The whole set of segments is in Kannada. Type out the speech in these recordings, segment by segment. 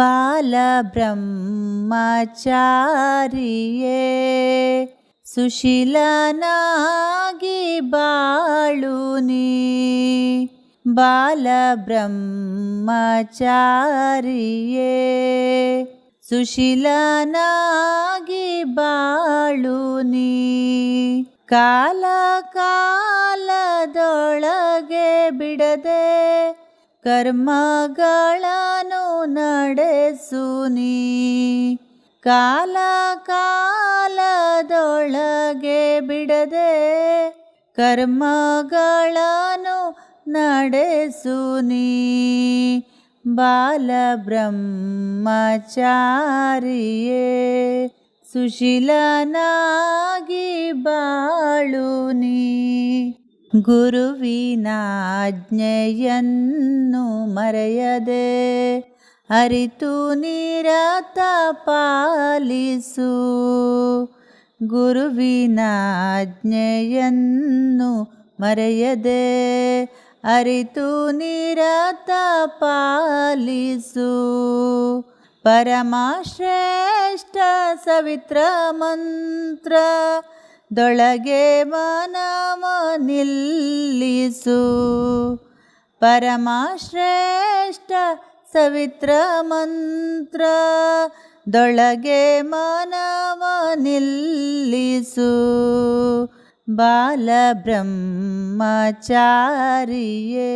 ಬಾಲಬ್ರಹ್ಮಚಾರಿಯೇ ಸುಶೀಲನಾಗಿ ಬಾಳು ನೀ. ಬಾಲಬ್ರಹ್ಮಚಾರಿಯೇ ಸುಶೀಲನಾಗಿ ಬಾಳು ನೀ. ಕಾಲ ಕಾಲದೊಳಗೆ ಬಿಡದೆ ಕರ್ಮಗಳನ್ನು ನಡೆಸು ನೀ. ಕಾಲ ಕಾಲದೊಳಗೆ ಬಿಡದೆ ಕರ್ಮಗಳನ್ನು ನಡೆಸು ನೀ. ಬಾಲಬ್ರಹ್ಮಚಾರಿಯೇ ಸುಶೀಲನಾಗಿ ಬಾಳು ನೀ ಗುರುವಿನಾಜ್ಞೆಯನ್ನು ಮರೆಯದೆ ಅರಿತು ನಿರತ ಪಾಲಿಸು. ಗುರುವಿನಾಜ್ಞೆಯನ್ನು ಮರೆಯದೆ ಅರಿತು ನಿರತ ಪಾಲಿಸು. ಪರಮಶ್ರೇಷ್ಠ ಸವಿತ್ರ ಮಂತ್ರ ದೊಳಗೆ ಮನವ ನಿಲ್ಲಿಸು. ಪರಮಶ್ರೇಷ್ಠ ಸವಿತ್ರ ಮಂತ್ರ ದೊಳಗೆ ಮನವ ನಿಲ್ಲಿಸು. ಬಾಲಬ್ರಹ್ಮಚಾರಿಯೇ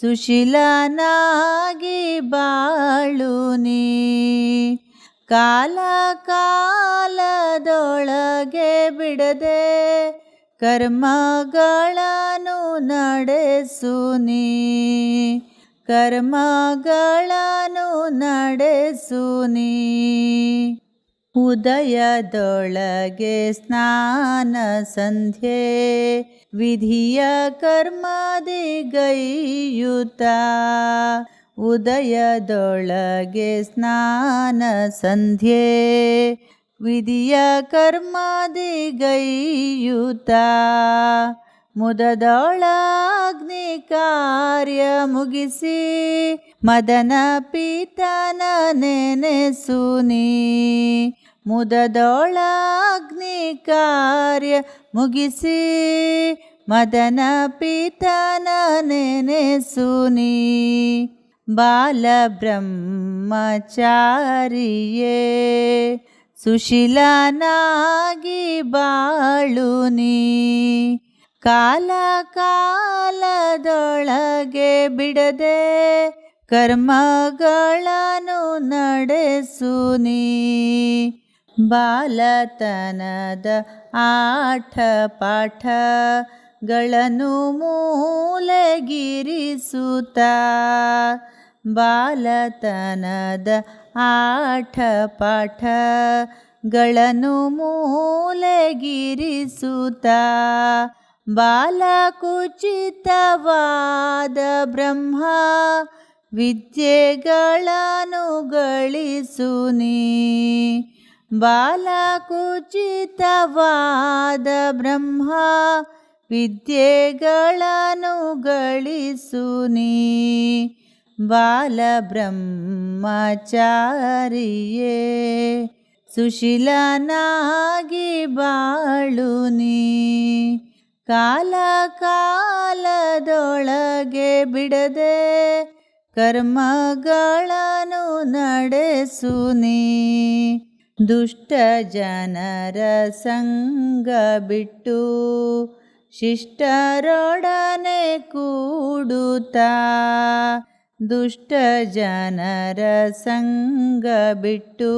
ಸುಶೀಲನಾಗಿ ಬಾಳು ನೀ. ಕಾಲ ಕಾಲದೊಳಗೆ ಬಿಡದೆ ಕರ್ಮಗಳನ್ನು ನಡೆಸು ನೀ. ಕರ್ಮಗಳನ್ನು ನಡೆಸು ಉದಯದೊಳಗೆ ಸ್ನಾನ ಸಂಧ್ಯೆ ವಿಧಿಯ ಕರ್ಮದಿ ಗೈಯುತ ಉದಯದೊಳಗೆ ಸ್ನಾನ ಸಂಧ್ಯೆ. ವಿಧಿಯ ಕರ್ಮದಿ ಗೈಯುತ ಮುದದೊಳಗ್ನಿ ಕಾರ್ಯ ಮುಗಿಸಿ ಮದನ ಪೀತನ ನೆನೆಸು ನೀ. ಮುದದೊಳಗ್ನಿ ಕಾರ್ಯ ಮುಗಿಸಿ ಮದನ ಪೀತನ ನೆನೆಸು ನೀ. ಬಾಲಬ್ರಹ್ಮಚಾರಿಯೇ ಸುಶೀಲನಾಗಿ ಬಾಳು ನೀ. ಕಾಲ ಕಾಲದೊಳಗೆ ಬಿಡದೆ ಕರ್ಮಗಳನ್ನು ನಡೆಸು ನೀ. ಬಾಲತನದ ಆಠ ಪಾಠಗಳನ್ನು ಮೂಲೆಗಿರಿಸುತ್ತ ಬಾಲತನದ ಆಠ ಪಾಠಗಳನ್ನು ಮೂಲಗಿರಿಸುತ್ತ ಬಾಲಕುಚಿತವಾದ ಬ್ರಹ್ಮ ವಿದ್ಯೆಗಳನ್ನು ಗಳಿಸು ನೀ. ಬಾಲಕುಚಿತವಾದ ಬ್ರಹ್ಮ ವಿದ್ಯೆಗಳನ್ನು ಗಳಿಸು ನೀ. ಬಾಲಬ್ರಹ್ಮಚಾರಿಯೇ, ಸುಶೀಲನಾಗಿ ಬಾಳು ನೀ. ಕಾಲ ಕಾಲದೊಳಗೆ ಬಿಡದೆ ಕರ್ಮಗಳನ್ನು ನಡೆಸು ನೀ. ದುಷ್ಟ ಜನರ ಸಂಗ ಬಿಟ್ಟು ಶಿಷ್ಟರೊಡನೆ ಕೂಡುತ್ತಾ ದುಷ್ಟ ಜನರ ಸಂಗ ಬಿಟ್ಟು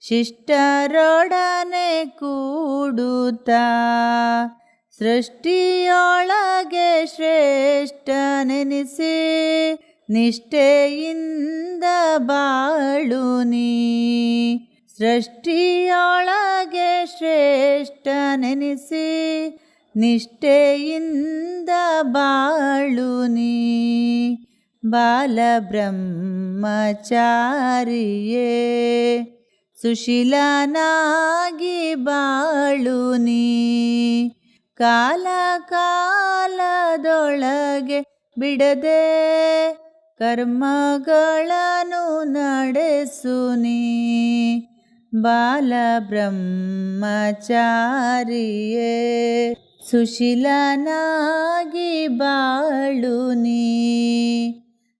ಶಿಷ್ಟರೊಡನೆ ಕೂಡುತ್ತಾ, ಸೃಷ್ಟಿಯೊಳಗೆ ಶ್ರೇಷ್ಠನೆನಿಸಿ ನಿಷ್ಠೆಯಿಂದ ಬಾಳು ನೀ. ಸೃಷ್ಟಿಯೊಳಗೆ ಶ್ರೇಷ್ಠನೆನಿಸಿ ನಿಷ್ಠೆಯಿಂದ ಬಾಳು ನೀ. ಬಾಲಬ್ರಹ್ಮಚಾರಿಯೇ ಸುಶೀಲನಾಗಿ ಬಾಳು ನೀ. ಕಾಲ ಕಾಲದೊಳಗೆ ಬಿಡದೆ ಕರ್ಮಗಳನ್ನು ನಡೆಸುನಿ ಬಾಲಬ್ರಹ್ಮಚಾರಿಯೇ ಸುಶೀಲನಾಗಿ ಬಾಳು ನೀ.